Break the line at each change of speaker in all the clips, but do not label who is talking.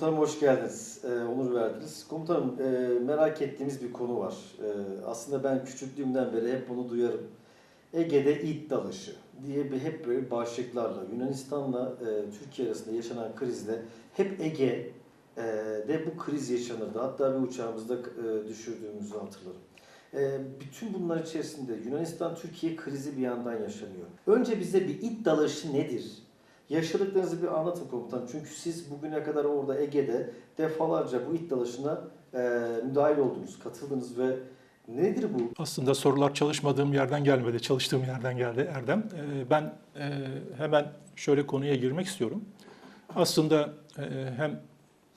Komutanım hoş geldiniz. Ee, onur verdiniz. Komutanım e, merak ettiğimiz bir konu var. Ee, aslında ben küçüklüğümden beri hep bunu duyarım. Ege'de it dalışı diye bir hep böyle başlıklarla Yunanistan'la e, Türkiye arasında yaşanan krizde hep Ege e, de bu kriz yaşanırdı. Hatta bir uçağımızda e, düşürdüğümüzü hatırlarım. E, bütün bunlar içerisinde Yunanistan-Türkiye krizi bir yandan yaşanıyor. Önce bize bir it dalaşı nedir? Yaşadıklarınızı bir anlatın komutanım. Çünkü siz bugüne kadar orada Ege'de defalarca bu it dalışına e, müdahil oldunuz, katıldınız ve nedir bu?
Aslında sorular çalışmadığım yerden gelmedi, çalıştığım yerden geldi Erdem. Ee, Ben e, hemen şöyle konuya girmek istiyorum. Aslında e, hem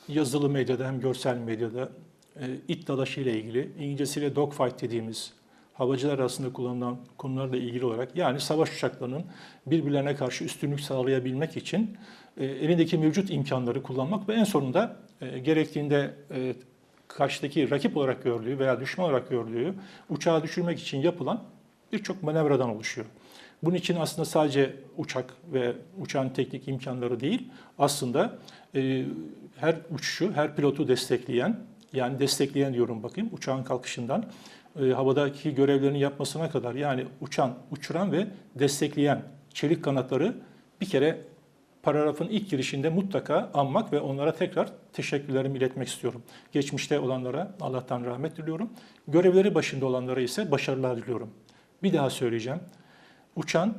yazılı medyada hem görsel medyada e, it dalaşı ile ilgili, İngilizcesiyle dogfight dediğimiz havacılar arasında kullanılan konularla ilgili olarak yani savaş uçaklarının birbirlerine karşı üstünlük sağlayabilmek için e, elindeki mevcut imkanları kullanmak ve en sonunda e, gerektiğinde e, karşıdaki rakip olarak gördüğü veya düşman olarak gördüğü uçağı düşürmek için yapılan birçok manevradan oluşuyor. Bunun için aslında sadece uçak ve uçağın teknik imkanları değil, aslında e, her uçuşu, her pilotu destekleyen, yani destekleyen diyorum bakayım, uçağın kalkışından e, havadaki görevlerini yapmasına kadar yani uçan, uçuran ve destekleyen çelik kanatları bir kere paragrafın ilk girişinde mutlaka anmak ve onlara tekrar teşekkürlerimi iletmek istiyorum. Geçmişte olanlara Allah'tan rahmet diliyorum. Görevleri başında olanlara ise başarılar diliyorum. Bir daha söyleyeceğim. Uçan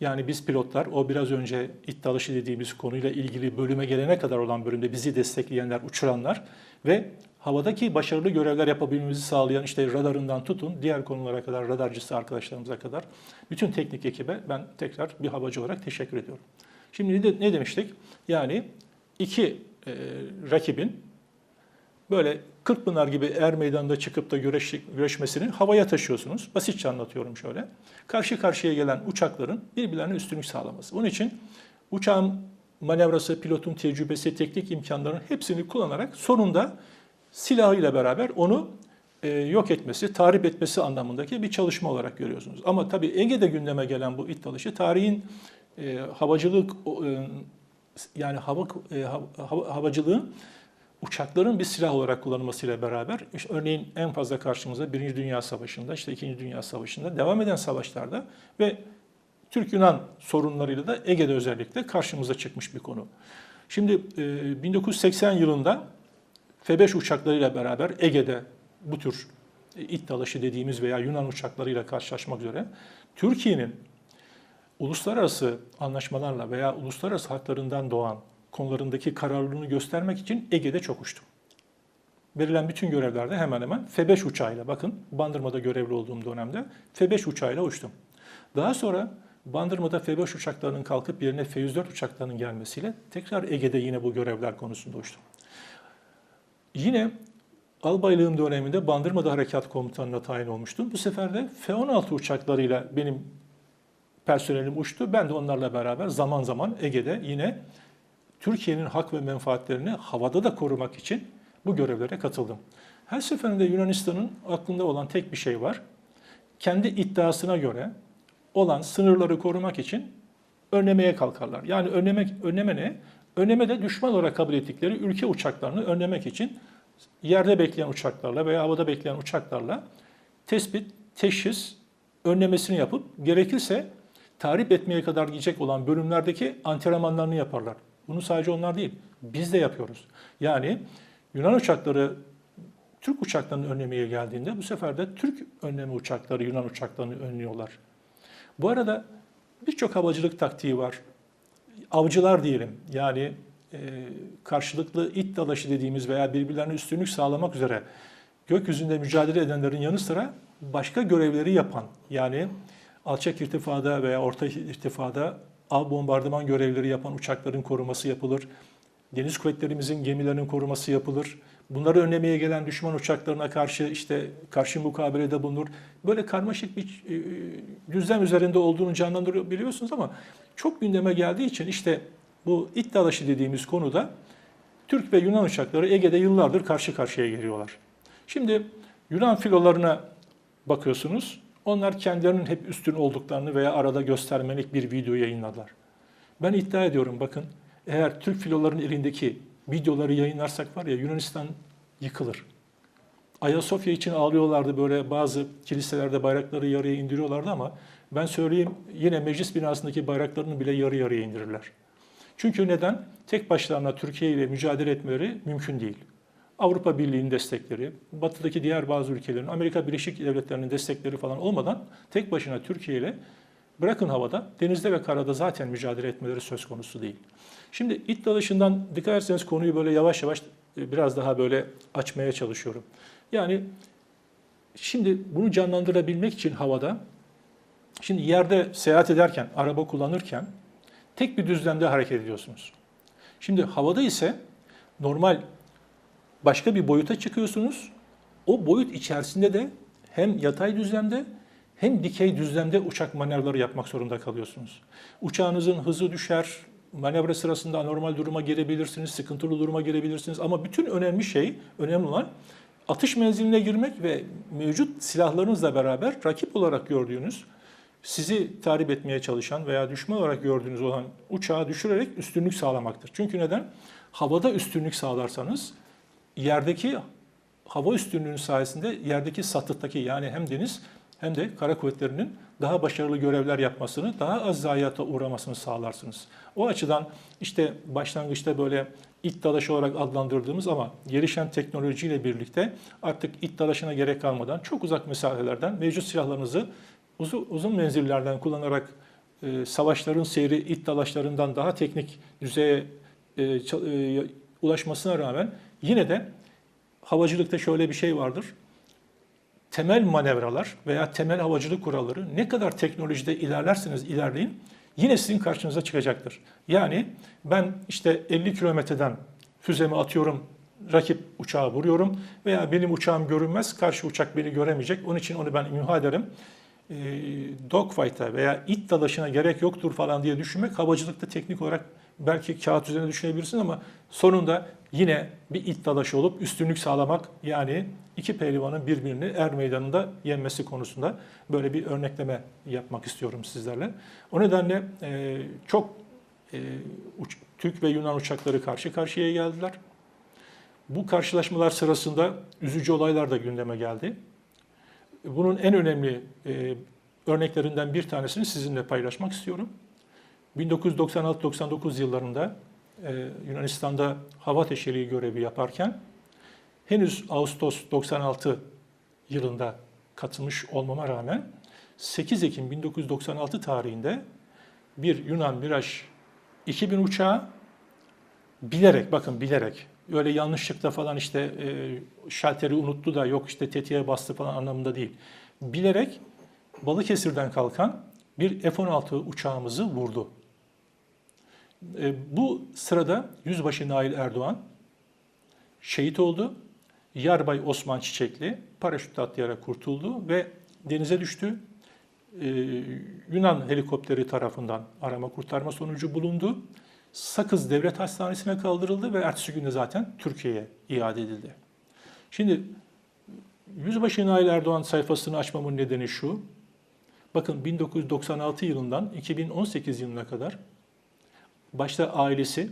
yani biz pilotlar o biraz önce it dalışı dediğimiz konuyla ilgili bölüme gelene kadar olan bölümde bizi destekleyenler, uçuranlar ve havadaki başarılı görevler yapabilmemizi sağlayan işte radarından tutun diğer konulara kadar radarcısı arkadaşlarımıza kadar bütün teknik ekibe ben tekrar bir havacı olarak teşekkür ediyorum. Şimdi ne, ne demiştik? Yani iki e, rakibin böyle Kırkpınar gibi er meydanında çıkıp da güreş, güreşmesini havaya taşıyorsunuz. Basitçe anlatıyorum şöyle. Karşı karşıya gelen uçakların birbirlerine üstünlük sağlaması. Onun için uçağın manevrası, pilotun tecrübesi, teknik imkanlarının hepsini kullanarak sonunda silahıyla beraber onu e, yok etmesi, tahrip etmesi anlamındaki bir çalışma olarak görüyorsunuz. Ama tabii Ege'de gündeme gelen bu it dalışı tarihin e, havacılık e, yani hava, e, hava- havacılığın uçakların bir silah olarak kullanılmasıyla beraber işte örneğin en fazla karşımıza Birinci Dünya Savaşı'nda, işte İkinci Dünya Savaşı'nda devam eden savaşlarda ve Türk-Yunan sorunlarıyla da Ege'de özellikle karşımıza çıkmış bir konu. Şimdi e, 1980 yılında F-5 uçaklarıyla beraber Ege'de bu tür e, it dalaşı dediğimiz veya Yunan uçaklarıyla karşılaşmak üzere Türkiye'nin uluslararası anlaşmalarla veya uluslararası haklarından doğan konularındaki kararlılığını göstermek için Ege'de çok uçtum. Verilen bütün görevlerde hemen hemen F-5 uçağıyla, bakın Bandırma'da görevli olduğum dönemde F-5 uçağıyla uçtum. Daha sonra Bandırma'da F-5 uçaklarının kalkıp yerine F-104 uçaklarının gelmesiyle tekrar Ege'de yine bu görevler konusunda uçtum. Yine albaylığım döneminde Bandırma'da Harekat Komutanı'na tayin olmuştum. Bu sefer de F-16 uçaklarıyla benim personelim uçtu. Ben de onlarla beraber zaman zaman Ege'de yine Türkiye'nin hak ve menfaatlerini havada da korumak için bu görevlere katıldım. Her seferinde Yunanistan'ın aklında olan tek bir şey var. Kendi iddiasına göre olan sınırları korumak için önlemeye kalkarlar. Yani önlemek, önleme ne? Önleme de düşman olarak kabul ettikleri ülke uçaklarını önlemek için yerde bekleyen uçaklarla veya havada bekleyen uçaklarla tespit, teşhis, önlemesini yapıp gerekirse tahrip etmeye kadar gidecek olan bölümlerdeki antrenmanlarını yaparlar. Bunu sadece onlar değil, biz de yapıyoruz. Yani Yunan uçakları Türk uçaklarını önlemeye geldiğinde bu sefer de Türk önleme uçakları Yunan uçaklarını önlüyorlar. Bu arada birçok havacılık taktiği var. Avcılar diyelim yani e, karşılıklı it dalaşı dediğimiz veya birbirlerine üstünlük sağlamak üzere gökyüzünde mücadele edenlerin yanı sıra başka görevleri yapan yani alçak irtifada veya orta irtifada av bombardıman görevleri yapan uçakların koruması yapılır. Deniz kuvvetlerimizin gemilerinin koruması yapılır. Bunları önlemeye gelen düşman uçaklarına karşı işte karşı mukabelede bulunur. Böyle karmaşık bir e, düzlem üzerinde olduğunu canlandırabiliyorsunuz ama çok gündeme geldiği için işte bu it dalaşı dediğimiz konuda Türk ve Yunan uçakları Ege'de yıllardır karşı karşıya geliyorlar. Şimdi Yunan filolarına bakıyorsunuz. Onlar kendilerinin hep üstün olduklarını veya arada göstermelik bir video yayınladılar. Ben iddia ediyorum bakın eğer Türk filoların elindeki videoları yayınlarsak var ya Yunanistan yıkılır. Ayasofya için ağlıyorlardı böyle bazı kiliselerde bayrakları yarıya indiriyorlardı ama ben söyleyeyim yine meclis binasındaki bayraklarını bile yarı yarıya indirirler. Çünkü neden? Tek başlarına Türkiye ile mücadele etmeleri mümkün değil. Avrupa Birliği'nin destekleri, batıdaki diğer bazı ülkelerin, Amerika Birleşik Devletleri'nin destekleri falan olmadan tek başına Türkiye ile bırakın havada, denizde ve karada zaten mücadele etmeleri söz konusu değil. Şimdi it dalışından dikkat ederseniz konuyu böyle yavaş yavaş e, biraz daha böyle açmaya çalışıyorum. Yani şimdi bunu canlandırabilmek için havada, şimdi yerde seyahat ederken, araba kullanırken tek bir düzlemde hareket ediyorsunuz. Şimdi havada ise normal başka bir boyuta çıkıyorsunuz. O boyut içerisinde de hem yatay düzlemde hem dikey düzlemde uçak manevraları yapmak zorunda kalıyorsunuz. Uçağınızın hızı düşer, manevra sırasında anormal duruma girebilirsiniz, sıkıntılı duruma girebilirsiniz. Ama bütün önemli şey, önemli olan atış menziline girmek ve mevcut silahlarınızla beraber rakip olarak gördüğünüz, sizi tahrip etmeye çalışan veya düşman olarak gördüğünüz olan uçağı düşürerek üstünlük sağlamaktır. Çünkü neden? Havada üstünlük sağlarsanız yerdeki hava üstünlüğünün sayesinde yerdeki satıhtaki yani hem deniz hem de kara kuvvetlerinin daha başarılı görevler yapmasını, daha az zayiata uğramasını sağlarsınız. O açıdan işte başlangıçta böyle it dalaşı olarak adlandırdığımız ama gelişen teknolojiyle birlikte artık it dalaşına gerek kalmadan çok uzak mesafelerden mevcut silahlarınızı uzun, uzun menzillerden kullanarak e, savaşların seyri it dalaşlarından daha teknik düzeye e, e, ulaşmasına rağmen yine de havacılıkta şöyle bir şey vardır. Temel manevralar veya temel havacılık kuralları ne kadar teknolojide ilerlerseniz ilerleyin yine sizin karşınıza çıkacaktır. Yani ben işte 50 kilometreden füzemi atıyorum, rakip uçağı vuruyorum veya benim uçağım görünmez, karşı uçak beni göremeyecek. Onun için onu ben imha ederim. E, dogfight'a veya it dalaşına gerek yoktur falan diye düşünmek havacılıkta teknik olarak belki kağıt üzerine düşünebilirsin ama sonunda yine bir it olup üstünlük sağlamak yani iki pehlivanın birbirini er meydanında yenmesi konusunda böyle bir örnekleme yapmak istiyorum sizlerle. O nedenle e, çok e, uç- Türk ve Yunan uçakları karşı karşıya geldiler. Bu karşılaşmalar sırasında üzücü olaylar da gündeme geldi. Bunun en önemli e, örneklerinden bir tanesini sizinle paylaşmak istiyorum. 1996-99 yıllarında e, Yunanistan'da hava teşhiri görevi yaparken henüz Ağustos 96 yılında katılmış olmama rağmen 8 Ekim 1996 tarihinde bir Yunan Mirage 2000 uçağı bilerek bakın bilerek öyle yanlışlıkla falan işte e, şalteri unuttu da yok işte tetiğe bastı falan anlamında değil. Bilerek Balıkesir'den kalkan bir F-16 uçağımızı vurdu. E, bu sırada Yüzbaşı Nail Erdoğan şehit oldu. Yarbay Osman Çiçekli paraşütle atlayarak kurtuldu ve denize düştü. E, Yunan helikopteri tarafından arama kurtarma sonucu bulundu. Sakız Devlet Hastanesi'ne kaldırıldı ve ertesi günde zaten Türkiye'ye iade edildi. Şimdi Yüzbaşı Nail Erdoğan sayfasını açmamın nedeni şu. Bakın 1996 yılından 2018 yılına kadar başta ailesi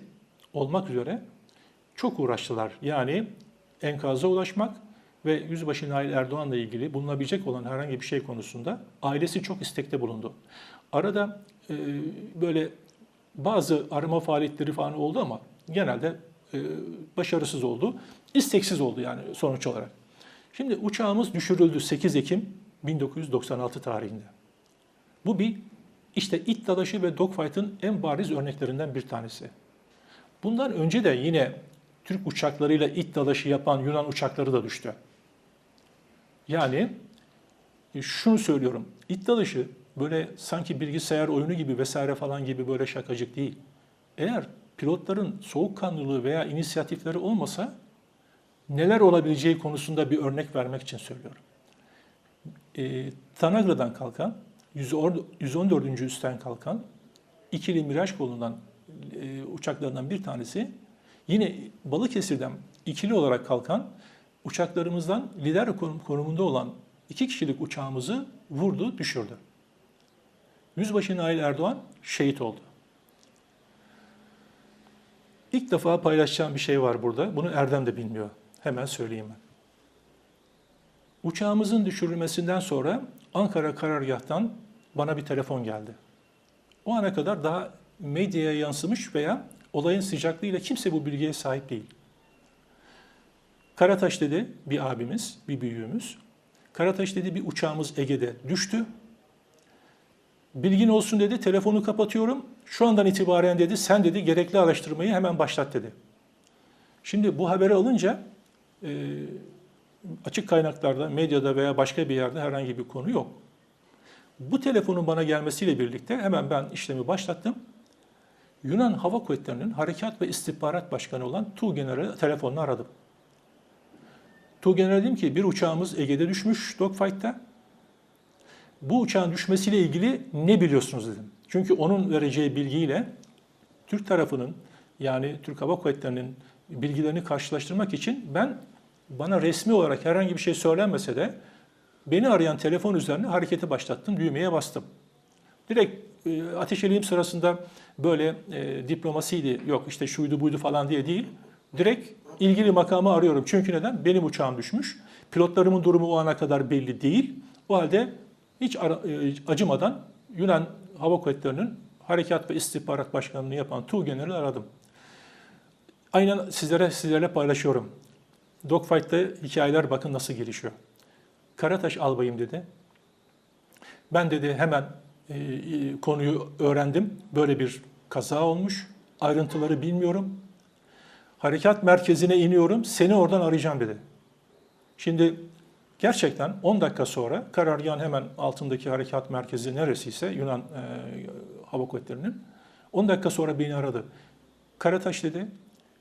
olmak üzere çok uğraştılar. Yani enkaza ulaşmak ve Yüzbaşı Nail Erdoğan'la ilgili bulunabilecek olan herhangi bir şey konusunda ailesi çok istekte bulundu. Arada e, böyle bazı arama faaliyetleri falan oldu ama genelde e, başarısız oldu. İsteksiz oldu yani sonuç olarak. Şimdi uçağımız düşürüldü 8 Ekim 1996 tarihinde. Bu bir işte it dalaşı ve dogfight'ın en bariz örneklerinden bir tanesi. Bundan önce de yine Türk uçaklarıyla it dalaşı yapan Yunan uçakları da düştü. Yani e, şunu söylüyorum. İt dalışı böyle sanki bilgisayar oyunu gibi vesaire falan gibi böyle şakacık değil. Eğer pilotların soğukkanlılığı veya inisiyatifleri olmasa neler olabileceği konusunda bir örnek vermek için söylüyorum. E, Tanagra'dan kalkan, 114. üstten kalkan ikili Miraç kolundan e, uçaklarından bir tanesi yine Balıkesir'den ikili olarak kalkan uçaklarımızdan lider konum- konumunda olan iki kişilik uçağımızı vurdu, düşürdü. Yüzbaşı Nail Erdoğan şehit oldu. İlk defa paylaşacağım bir şey var burada. Bunu Erdem de bilmiyor. Hemen söyleyeyim ben. Uçağımızın düşürülmesinden sonra Ankara karargahtan bana bir telefon geldi. O ana kadar daha medyaya yansımış veya olayın sıcaklığıyla kimse bu bilgiye sahip değil. Karataş dedi bir abimiz, bir büyüğümüz. Karataş dedi bir uçağımız Ege'de düştü. Bilgin olsun dedi, telefonu kapatıyorum. Şu andan itibaren dedi, sen dedi gerekli araştırmayı hemen başlat dedi. Şimdi bu haberi alınca e, açık kaynaklarda, medyada veya başka bir yerde herhangi bir konu yok. Bu telefonun bana gelmesiyle birlikte hemen ben işlemi başlattım. Yunan Hava Kuvvetleri'nin Harekat ve İstihbarat Başkanı olan Tuğgener'i telefonla aradım. Tuğgener'e dedim ki bir uçağımız Ege'de düşmüş dogfight'ta. Bu uçağın düşmesiyle ilgili ne biliyorsunuz dedim. Çünkü onun vereceği bilgiyle Türk tarafının yani Türk Hava Kuvvetleri'nin bilgilerini karşılaştırmak için ben bana resmi olarak herhangi bir şey söylenmese de beni arayan telefon üzerine harekete başlattım, düğmeye bastım. Direkt e, ateş eleyim sırasında böyle e, diplomasiydi, yok işte şuydu buydu falan diye değil. Direkt ilgili makamı arıyorum. Çünkü neden? Benim uçağım düşmüş. Pilotlarımın durumu o ana kadar belli değil. O halde hiç ara- e, acımadan Yunan Hava Kuvvetleri'nin Harekat ve İstihbarat Başkanlığı'nı yapan Tuğgener'i aradım. Aynen sizlere sizlerle paylaşıyorum. Dogfight'ta hikayeler bakın nasıl gelişiyor. Karataş albayım dedi. Ben dedi hemen e, e, konuyu öğrendim. Böyle bir kaza olmuş. Ayrıntıları bilmiyorum. Harekat merkezine iniyorum. Seni oradan arayacağım dedi. Şimdi gerçekten 10 dakika sonra karargahın hemen altındaki harekat merkezi neresiyse Yunan e, Hava Kuvvetleri'nin 10 dakika sonra beni aradı. Karataş dedi.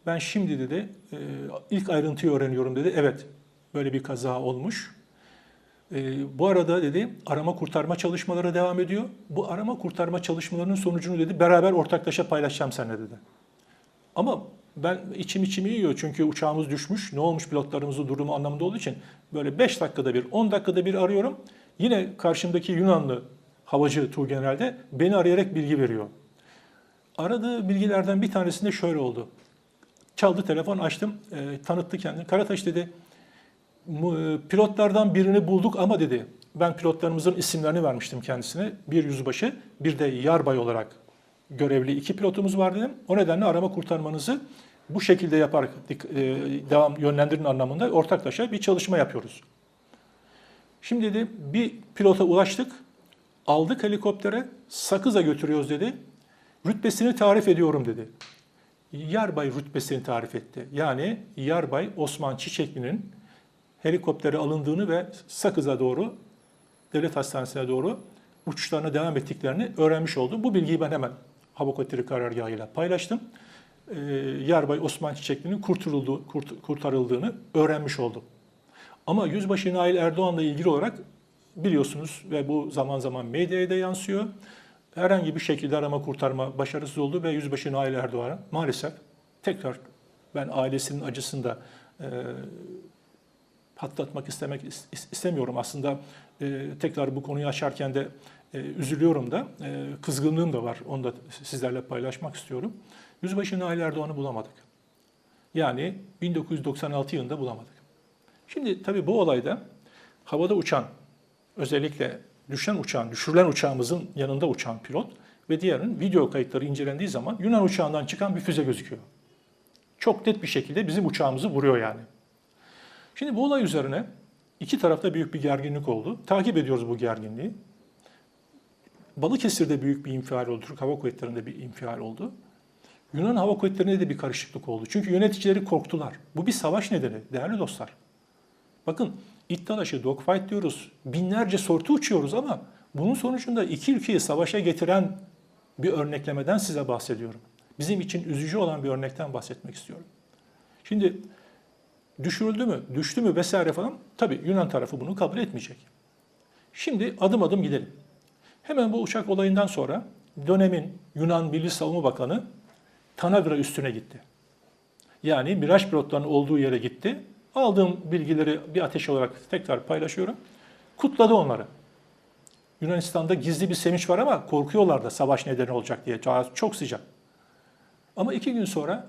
Ben şimdi dedi e, ilk ayrıntıyı öğreniyorum dedi. Evet böyle bir kaza olmuş. E, bu arada dedi arama kurtarma çalışmaları devam ediyor. Bu arama kurtarma çalışmalarının sonucunu dedi beraber ortaklaşa paylaşacağım seninle dedi. Ama ben içim içimi yiyor çünkü uçağımız düşmüş. Ne olmuş pilotlarımızın durumu anlamında olduğu için böyle 5 dakikada bir, 10 dakikada bir arıyorum. Yine karşımdaki Yunanlı havacı Tuğgener'de beni arayarak bilgi veriyor. Aradığı bilgilerden bir tanesinde şöyle oldu. Çaldı telefon açtım, e, tanıttı kendini. Karataş dedi, "Mu- e, pilotlardan birini bulduk ama dedi, ben pilotlarımızın isimlerini vermiştim kendisine. Bir yüzbaşı, bir de yarbay olarak görevli iki pilotumuz var dedim. O nedenle arama kurtarmanızı bu şekilde yaparak e, devam yönlendirin anlamında ortaklaşa bir çalışma yapıyoruz. Şimdi dedi bir pilota ulaştık, aldık helikoptere, Sakız'a götürüyoruz dedi. Rütbesini tarif ediyorum dedi. Yarbay rütbesini tarif etti. Yani Yarbay Osman Çiçekli'nin helikoptere alındığını ve Sakız'a doğru, devlet hastanesine doğru uçuşlarına devam ettiklerini öğrenmiş oldum. Bu bilgiyi ben hemen Hava Kuvvetleri karargahıyla paylaştım. Ee, Yarbay Osman Çiçekli'nin kurtulduğu, kurt- kurtarıldığını öğrenmiş oldum. Ama Yüzbaşı Nail Erdoğan'la ilgili olarak biliyorsunuz ve bu zaman zaman medyaya da yansıyor. Herhangi bir şekilde arama kurtarma başarısız oldu ve Yüzbaşı Nail Erdoğan'a maalesef tekrar ben ailesinin acısını da e, patlatmak istemek is- istemiyorum. Aslında e, tekrar bu konuyu açarken de e, üzülüyorum da, e, kızgınlığım da var. Onu da sizlerle paylaşmak istiyorum. Yüzbaşı Nail Erdoğan'ı bulamadık. Yani 1996 yılında bulamadık. Şimdi tabii bu olayda havada uçan, özellikle düşen uçağın, düşürülen uçağımızın yanında uçan pilot ve diğerinin video kayıtları incelendiği zaman Yunan uçağından çıkan bir füze gözüküyor. Çok net bir şekilde bizim uçağımızı vuruyor yani. Şimdi bu olay üzerine iki tarafta büyük bir gerginlik oldu. Takip ediyoruz bu gerginliği. Balıkesir'de büyük bir infial oldu. Türk Hava Kuvvetleri'nde bir infial oldu. Yunan Hava Kuvvetleri'nde de bir karışıklık oldu. Çünkü yöneticileri korktular. Bu bir savaş nedeni değerli dostlar. Bakın İttalaşı, dogfight diyoruz. Binlerce sortu uçuyoruz ama bunun sonucunda iki ülkeyi savaşa getiren bir örneklemeden size bahsediyorum. Bizim için üzücü olan bir örnekten bahsetmek istiyorum. Şimdi düşürüldü mü, düştü mü vesaire falan tabii Yunan tarafı bunu kabul etmeyecek. Şimdi adım adım gidelim. Hemen bu uçak olayından sonra dönemin Yunan Milli Savunma Bakanı Tanagra üstüne gitti. Yani Miraç pilotlarının olduğu yere gitti. Aldığım bilgileri bir ateş olarak tekrar paylaşıyorum. Kutladı onları. Yunanistan'da gizli bir sevinç var ama korkuyorlar da savaş nedeni olacak diye. Çok sıcak. Ama iki gün sonra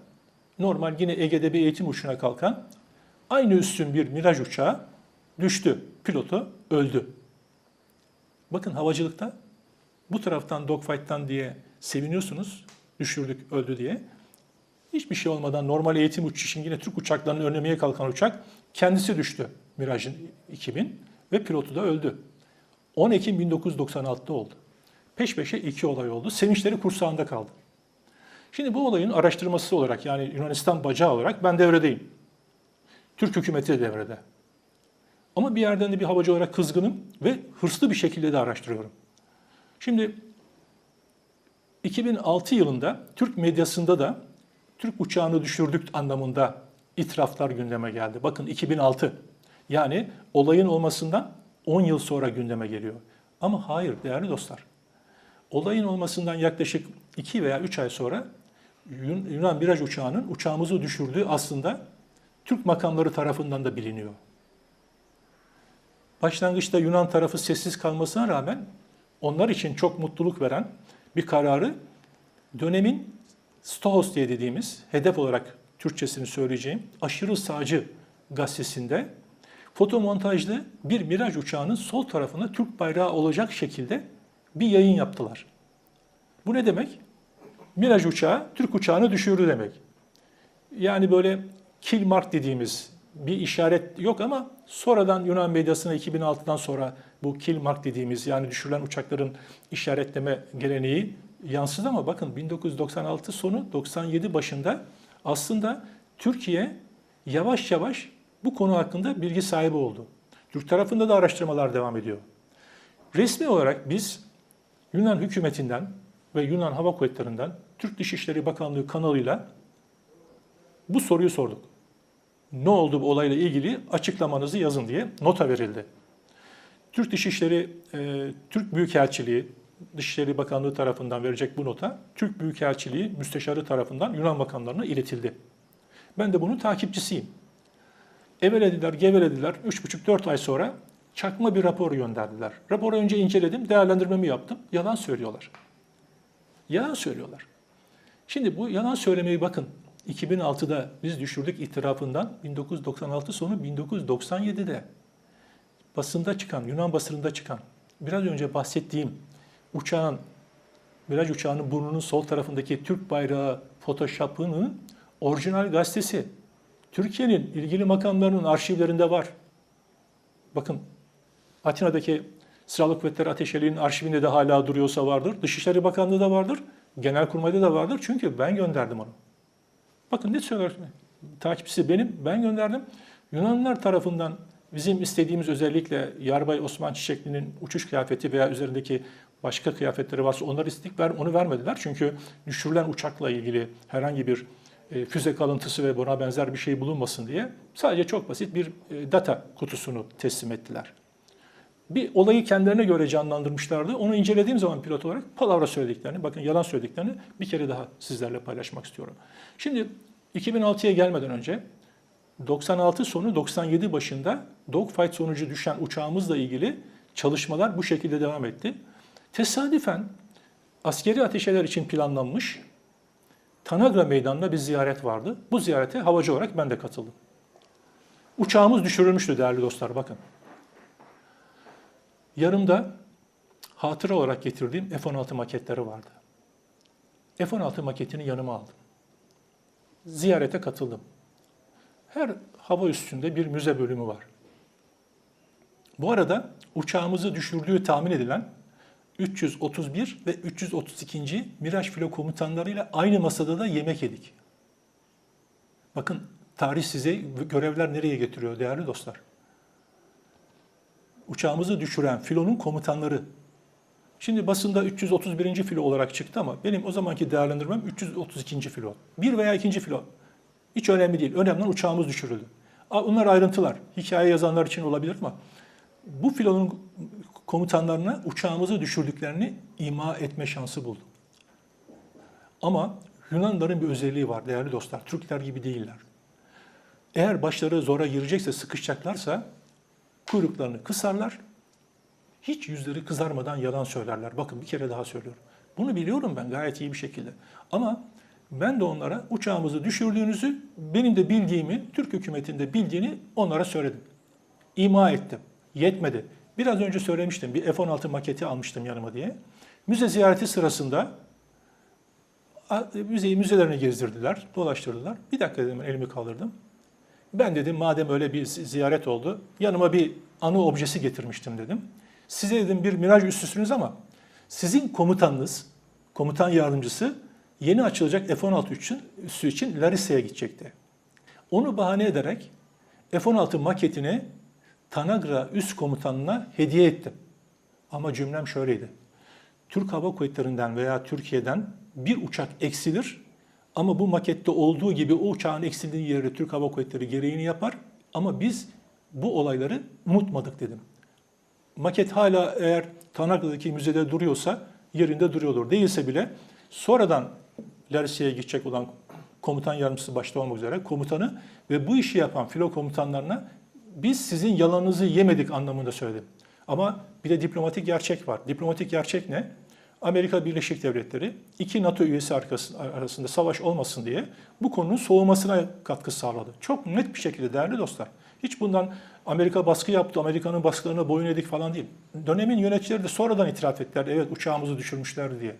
normal yine Ege'de bir eğitim uçuşuna kalkan aynı üstün bir Miraj uçağı düştü. Pilotu öldü. Bakın havacılıkta bu taraftan dogfight'tan diye seviniyorsunuz. Düşürdük, öldü diye. Hiçbir şey olmadan normal eğitim uçuşu için yine Türk uçaklarını önlemeye kalkan uçak kendisi düştü Mirage'ın 2000 ve pilotu da öldü. 10 Ekim 1996'da oldu. Peş peşe iki olay oldu. Sevinçleri kursağında kaldı. Şimdi bu olayın araştırması olarak yani Yunanistan bacağı olarak ben devredeyim. Türk hükümeti de devrede. Ama bir yerden de bir havacı olarak kızgınım ve hırslı bir şekilde de araştırıyorum. Şimdi 2006 yılında Türk medyasında da Türk uçağını düşürdük anlamında itiraflar gündeme geldi. Bakın 2006. Yani olayın olmasından 10 yıl sonra gündeme geliyor. Ama hayır değerli dostlar. Olayın olmasından yaklaşık 2 veya 3 ay sonra Yun- Yunan Miraj uçağının uçağımızı düşürdüğü aslında Türk makamları tarafından da biliniyor. Başlangıçta Yunan tarafı sessiz kalmasına rağmen onlar için çok mutluluk veren bir kararı dönemin Stohos diye dediğimiz hedef olarak Türkçesini söyleyeceğim aşırı sağcı gazetesinde fotomontajlı bir Miraj uçağının sol tarafına Türk bayrağı olacak şekilde bir yayın yaptılar. Bu ne demek? Miraj uçağı Türk uçağını düşürdü demek. Yani böyle kill mark dediğimiz bir işaret yok ama sonradan Yunan medyasına 2006'dan sonra bu kill mark dediğimiz yani düşürülen uçakların işaretleme geleneği yansıdı ama bakın 1996 sonu 97 başında aslında Türkiye yavaş yavaş bu konu hakkında bilgi sahibi oldu. Türk tarafında da araştırmalar devam ediyor. Resmi olarak biz Yunan hükümetinden ve Yunan Hava Kuvvetleri'nden Türk Dışişleri Bakanlığı kanalıyla bu soruyu sorduk. Ne oldu bu olayla ilgili açıklamanızı yazın diye nota verildi. Türk Dışişleri, e, Türk Büyükelçiliği, Dışişleri Bakanlığı tarafından verecek bu nota, Türk Büyükelçiliği Müsteşarı tarafından Yunan bakanlarına iletildi. Ben de bunun takipçisiyim. Evelediler, gevelediler. 3,5-4 ay sonra çakma bir rapor gönderdiler. Raporu önce inceledim, değerlendirmemi yaptım. Yalan söylüyorlar. Yalan söylüyorlar. Şimdi bu yalan söylemeyi bakın. 2006'da biz düşürdük itirafından 1996 sonu 1997'de basında çıkan, Yunan basınında çıkan biraz önce bahsettiğim uçağın Miraj uçağının burnunun sol tarafındaki Türk bayrağı Photoshop'ının orijinal gazetesi Türkiye'nin ilgili makamlarının arşivlerinde var. Bakın Atina'daki Silahlı Kuvvetler Ateşeliği'nin arşivinde de hala duruyorsa vardır. Dışişleri Bakanlığı da vardır. Genelkurmay'da da vardır. Çünkü ben gönderdim onu. Bakın ne söylüyor? Takipçisi benim, ben gönderdim. Yunanlılar tarafından bizim istediğimiz özellikle Yarbay Osman Çiçekli'nin uçuş kıyafeti veya üzerindeki başka kıyafetleri varsa onları istedik, ver, onu vermediler. Çünkü düşürülen uçakla ilgili herhangi bir e, füze kalıntısı ve buna benzer bir şey bulunmasın diye sadece çok basit bir e, data kutusunu teslim ettiler. Bir olayı kendilerine göre canlandırmışlardı. Onu incelediğim zaman pilot olarak palavra söylediklerini, bakın yalan söylediklerini bir kere daha sizlerle paylaşmak istiyorum. Şimdi 2006'ya gelmeden önce 96 sonu 97 başında dogfight sonucu düşen uçağımızla ilgili çalışmalar bu şekilde devam etti. Tesadüfen askeri ateşeler için planlanmış Tanagra Meydanı'nda bir ziyaret vardı. Bu ziyarete havacı olarak ben de katıldım. Uçağımız düşürülmüştü değerli dostlar bakın. Yanımda hatıra olarak getirdiğim F-16 maketleri vardı. F-16 maketini yanıma aldım. Ziyarete katıldım. Her hava üstünde bir müze bölümü var. Bu arada uçağımızı düşürdüğü tahmin edilen 331 ve 332. Miraj filo komutanlarıyla aynı masada da yemek yedik. Bakın tarih size görevler nereye getiriyor değerli dostlar. Uçağımızı düşüren filonun komutanları. Şimdi basında 331. filo olarak çıktı ama benim o zamanki değerlendirmem 332. filo. Bir veya ikinci filo. Hiç önemli değil. Önemli olan uçağımız düşürüldü. Bunlar ayrıntılar. Hikaye yazanlar için olabilir ama bu filonun komutanlarına uçağımızı düşürdüklerini ima etme şansı buldum. Ama Yunanların bir özelliği var değerli dostlar. Türkler gibi değiller. Eğer başları zora girecekse, sıkışacaklarsa kuyruklarını kısarlar. Hiç yüzleri kızarmadan yalan söylerler. Bakın bir kere daha söylüyorum. Bunu biliyorum ben gayet iyi bir şekilde. Ama Ben de onlara uçağımızı düşürdüğünüzü, benim de bildiğimi, Türk hükümetinde bildiğini onlara söyledim. İma ettim. Yetmedi. Biraz önce söylemiştim. Bir F-16 maketi almıştım yanıma diye. Müze ziyareti sırasında müzeyi müzelerine gezdirdiler, dolaştırdılar. Bir dakika dedim elimi kaldırdım. Ben dedim madem öyle bir zi- ziyaret oldu, yanıma bir anı objesi getirmiştim dedim. Size dedim bir miraj üssüsünüz ama sizin komutanınız, komutan yardımcısı yeni açılacak F-16 için, üssü için Larissa'ya gidecekti. Onu bahane ederek F-16 maketini Tanagra üst komutanına hediye ettim. Ama cümlem şöyleydi. Türk Hava Kuvvetleri'nden veya Türkiye'den bir uçak eksilir ama bu makette olduğu gibi o uçağın eksildiği yere Türk Hava Kuvvetleri gereğini yapar ama biz bu olayları unutmadık dedim. Maket hala eğer Tanakra'daki müzede duruyorsa yerinde duruyordur. Değilse bile sonradan Larissa'ya gidecek olan komutan yardımcısı başta olmak üzere komutanı ve bu işi yapan filo komutanlarına biz sizin yalanınızı yemedik anlamında söyledim. Ama bir de diplomatik gerçek var. Diplomatik gerçek ne? Amerika Birleşik Devletleri iki NATO üyesi arasında savaş olmasın diye bu konunun soğumasına katkı sağladı. Çok net bir şekilde değerli dostlar. Hiç bundan Amerika baskı yaptı, Amerika'nın baskılarına boyun edik falan değil. Dönemin yöneticileri de sonradan itiraf ettiler. Evet uçağımızı düşürmüşler diye.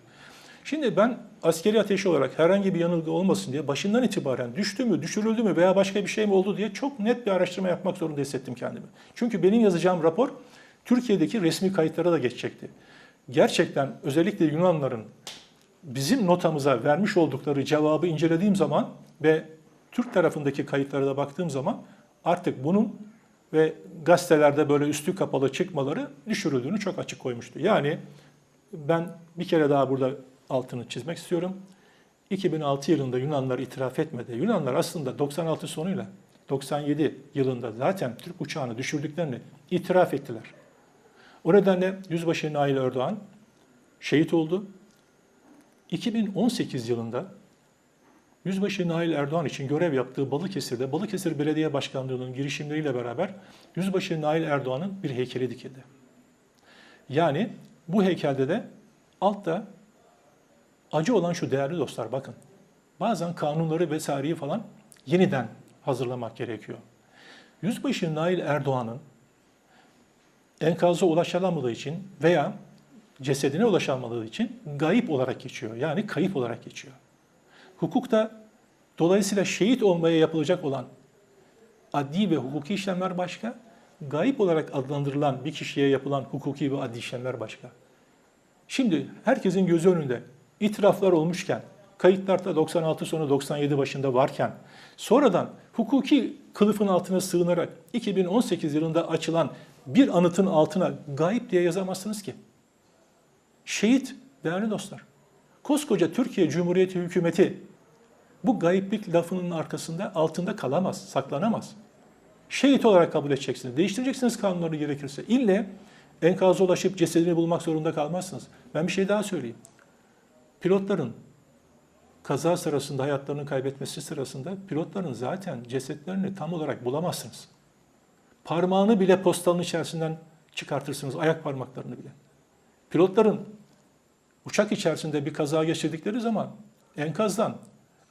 Şimdi ben askeri ateşi olarak herhangi bir yanılgı olmasın diye başından itibaren düştü mü, düşürüldü mü veya başka bir şey mi oldu diye çok net bir araştırma yapmak zorunda hissettim kendimi. Çünkü benim yazacağım rapor Türkiye'deki resmi kayıtlara da geçecekti. Gerçekten özellikle Yunanların bizim notamıza vermiş oldukları cevabı incelediğim zaman ve Türk tarafındaki kayıtlara da baktığım zaman artık bunun ve gazetelerde böyle üstü kapalı çıkmaları düşürüldüğünü çok açık koymuştu. Yani ben bir kere daha burada altını çizmek istiyorum. 2006 yılında Yunanlar itiraf etmedi. Yunanlar aslında 96 sonuyla 97 yılında zaten Türk uçağını düşürdüklerini itiraf ettiler. O nedenle Yüzbaşı Nail Erdoğan şehit oldu. 2018 yılında Yüzbaşı Nail Erdoğan için görev yaptığı Balıkesir'de Balıkesir Belediye Başkanlığı'nın girişimleriyle beraber Yüzbaşı Nail Erdoğan'ın bir heykeli dikildi. Yani bu heykelde de altta acı olan şu değerli dostlar bakın. Bazen kanunları vesaireyi falan yeniden hazırlamak gerekiyor. Yüzbaşı Nail Erdoğan'ın enkaza ulaşılamadığı için veya cesedine ulaşılamadığı için gayip olarak geçiyor. Yani kayıp olarak geçiyor. Hukukta dolayısıyla şehit olmaya yapılacak olan adli ve hukuki işlemler başka, gayip olarak adlandırılan bir kişiye yapılan hukuki ve adli işlemler başka. Şimdi herkesin gözü önünde itiraflar olmuşken, kayıtlarda 96 sonu 97 başında varken, sonradan hukuki kılıfın altına sığınarak 2018 yılında açılan bir anıtın altına gayip diye yazamazsınız ki. Şehit değerli dostlar. Koskoca Türkiye Cumhuriyeti hükümeti bu gayiplik lafının arkasında altında kalamaz, saklanamaz. Şehit olarak kabul edeceksiniz. Değiştireceksiniz kanunları gerekirse. İlle enkaza ulaşıp cesedini bulmak zorunda kalmazsınız. Ben bir şey daha söyleyeyim. Pilotların kaza sırasında hayatlarını kaybetmesi sırasında pilotların zaten cesetlerini tam olarak bulamazsınız. Parmağını bile postalın içerisinden çıkartırsınız, ayak parmaklarını bile. Pilotların uçak içerisinde bir kaza geçirdikleri zaman enkazdan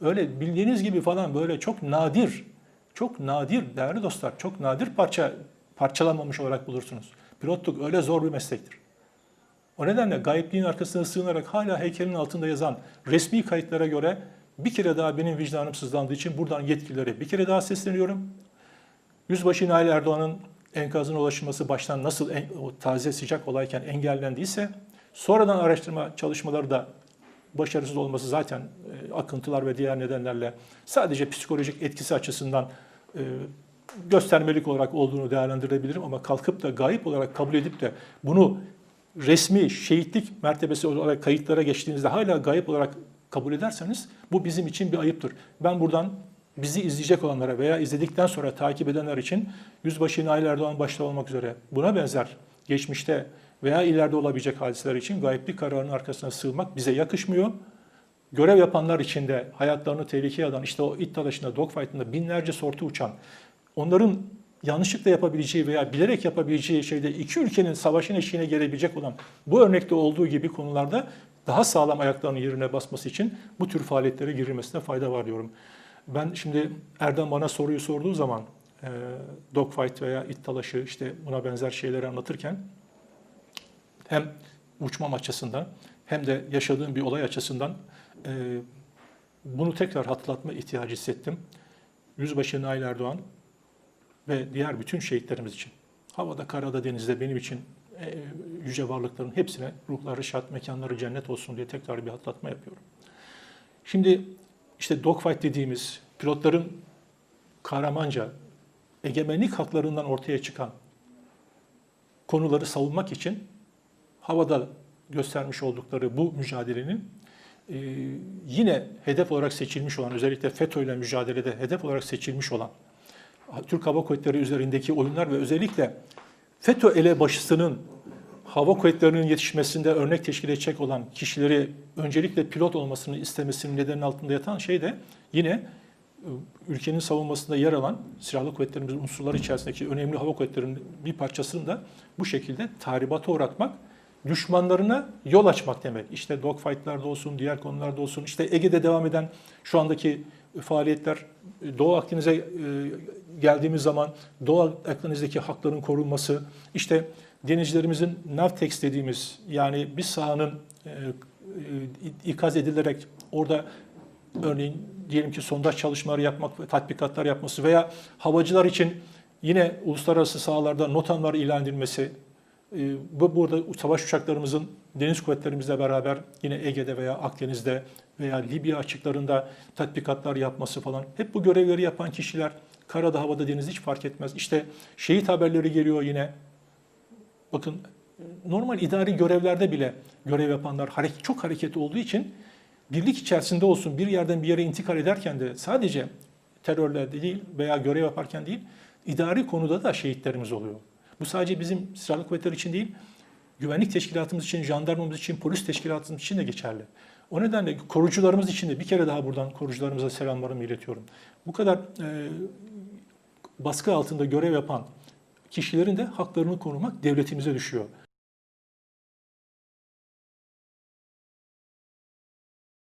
öyle bildiğiniz gibi falan böyle çok nadir, çok nadir değerli dostlar, çok nadir parça parçalanmamış olarak bulursunuz. Pilotluk öyle zor bir meslektir. O nedenle gayipliğin arkasına sığınarak hala heykelin altında yazan resmi kayıtlara göre bir kere daha benim vicdanım sızlandığı için buradan yetkililere bir kere daha sesleniyorum. Yüzbaşı Nail Erdoğan'ın enkazına ulaşılması baştan nasıl en, o taze sıcak olayken engellendiyse sonradan araştırma çalışmaları da başarısız olması zaten e, akıntılar ve diğer nedenlerle sadece psikolojik etkisi açısından e, göstermelik olarak olduğunu değerlendirebilirim ama kalkıp da gayip olarak kabul edip de bunu resmi şehitlik mertebesi olarak kayıtlara geçtiğinizde hala gayip olarak kabul ederseniz bu bizim için bir ayıptır. Ben buradan bizi izleyecek olanlara veya izledikten sonra takip edenler için Yüzbaşı Nail Erdoğan başta olmak üzere buna benzer geçmişte veya ileride olabilecek hadiseler için gayiplik kararının arkasına sığmak bize yakışmıyor. Görev yapanlar için de hayatlarını tehlikeye atan, işte o it dalaşında, dogfight'ında binlerce sortu uçan, onların yanlışlıkla yapabileceği veya bilerek yapabileceği şeyde iki ülkenin savaşın eşiğine gelebilecek olan bu örnekte olduğu gibi konularda daha sağlam ayaklarının yerine basması için bu tür faaliyetlere girilmesine fayda var diyorum. Ben şimdi Erdem bana soruyu sorduğu zaman e, dogfight veya it dalaşı işte buna benzer şeyleri anlatırken hem uçmam açısından hem de yaşadığım bir olay açısından e, bunu tekrar hatırlatma ihtiyacı hissettim. Yüzbaşı Nail Erdoğan ve diğer bütün şehitlerimiz için, havada, karada, denizde benim için e, yüce varlıkların hepsine ruhları şad, mekanları cennet olsun diye tekrar bir hatırlatma yapıyorum. Şimdi işte dogfight dediğimiz pilotların kahramanca egemenlik haklarından ortaya çıkan konuları savunmak için havada göstermiş oldukları bu mücadelenin e, yine hedef olarak seçilmiş olan, özellikle FETÖ ile mücadelede hedef olarak seçilmiş olan Türk Hava Kuvvetleri üzerindeki oyunlar ve özellikle FETÖ elebaşısının hava kuvvetlerinin yetişmesinde örnek teşkil edecek olan kişileri öncelikle pilot olmasını istemesinin nedenin altında yatan şey de yine e, ülkenin savunmasında yer alan silahlı kuvvetlerimizin unsurları içerisindeki önemli hava kuvvetlerinin bir parçasını da bu şekilde tahribata uğratmak, düşmanlarına yol açmak demek. İşte dogfightlarda olsun, diğer konularda olsun, işte Ege'de devam eden şu andaki faaliyetler, Doğu Akdeniz'e e, geldiğimiz zaman Doğu Akdeniz'deki hakların korunması, işte denizcilerimizin Navtex dediğimiz yani bir sahanın e, e, ikaz edilerek orada örneğin diyelim ki sondaj çalışmaları yapmak ve tatbikatlar yapması veya havacılar için yine uluslararası sahalarda notamlar ilan edilmesi, bu burada savaş uçaklarımızın deniz kuvvetlerimizle beraber yine Ege'de veya Akdeniz'de veya Libya açıklarında tatbikatlar yapması falan hep bu görevleri yapan kişiler karada, havada, denizde hiç fark etmez. İşte şehit haberleri geliyor yine. Bakın normal idari görevlerde bile görev yapanlar hareket, çok hareket olduğu için birlik içerisinde olsun bir yerden bir yere intikal ederken de sadece terörle değil veya görev yaparken değil idari konuda da şehitlerimiz oluyor. Bu sadece bizim silahlı kuvvetler için değil, güvenlik teşkilatımız için, jandarmamız için, polis teşkilatımız için de geçerli. O nedenle korucularımız için de bir kere daha buradan korucularımıza selamlarımı iletiyorum. Bu kadar e, baskı altında görev yapan kişilerin de haklarını korumak devletimize düşüyor.